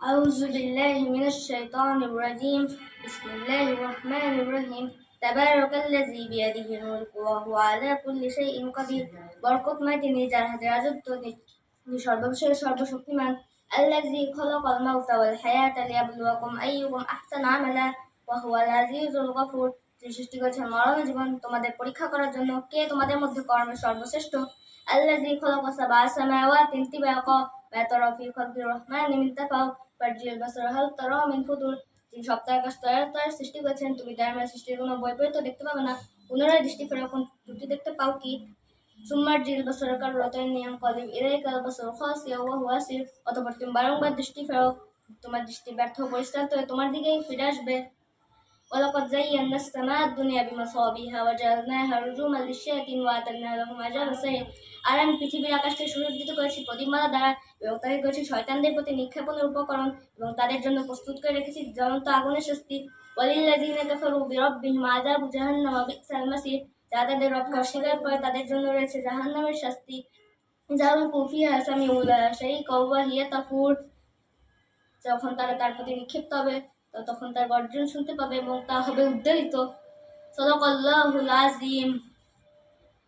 أعوذ بالله من الشيطان الرجيم بسم الله الرحمن الرحيم تبارك الذي بيده الملك وهو على كل شيء قدير বরকতময় তিনি যার হাতে রাজত্ব তিনি সর্ববিষয়ে সর্বশক্তিমান الذي خلق الموت والحياة ليبلوكم أيكم أحسن عملا وهو العزيز الغفور তিনি সৃষ্টি করেছেন মরণ ও জীবন তোমাদের পরীক্ষা করার জন্য কে তোমাদের মধ্যে কর্মে সর্বশ্রেষ্ঠ الذي خلق سبع سماوات طباقا ما ترى في خلق الرحمن من تفاوت فارجع البصر هل ترى من فطور তিনি সপ্তাহ আকাশ তয়ার তয়ার সৃষ্টি করেছেন তুমি তার সৃষ্টির কোনো বৈপরীত্য দেখতে পাবে না পুনরায় দৃষ্টি ফেরা কোন ত্রুটি দেখতে পাও কি সুম্মার জিল বছর কার রতন নিয়ম কলিম ইরাই কাল বছর খাসিয়া ওয়া হুয়াসির অতঃপর তুমি বারংবার দৃষ্টি ফেরো তোমার দৃষ্টি ব্যর্থ পরিশ্রান্ত হয়ে তোমার দিকেই ফিরে আসবে ولقد زينا السماء الدنيا بمصابيح وجعلناها رجوما للشياطين وأعتدنا لهم عذاب السعير আর আমি পৃথিবীর আকাশকে সুরক্ষিত করেছি প্রদীপমালা দ্বারা এবং তাকে করেছি শয়তানদের প্রতি নিক্ষেপণের উপকরণ এবং তাদের জন্য প্রস্তুত করে রেখেছি জ্বলন্ত আগুনের শাস্তি ওয়ালিল্লাযিনা কাফারু বিরাব্বিহিম আযাবু জাহান্নাম ওয়া বি'সাল মাসির যারা তাদের রবকে অস্বীকার করে তাদের জন্য রয়েছে জাহান্নামের শাস্তি জাউল কুফিহা সামিউলা সেই কওয়া হিয়া তাফুর যখন তারা তার প্রতি নিক্ষিপ্ত হবে তো তখন তার গর্জন শুনতে পাবে এবং তা হবে উদ্ধারিত সদকাল্লাহুল আজিম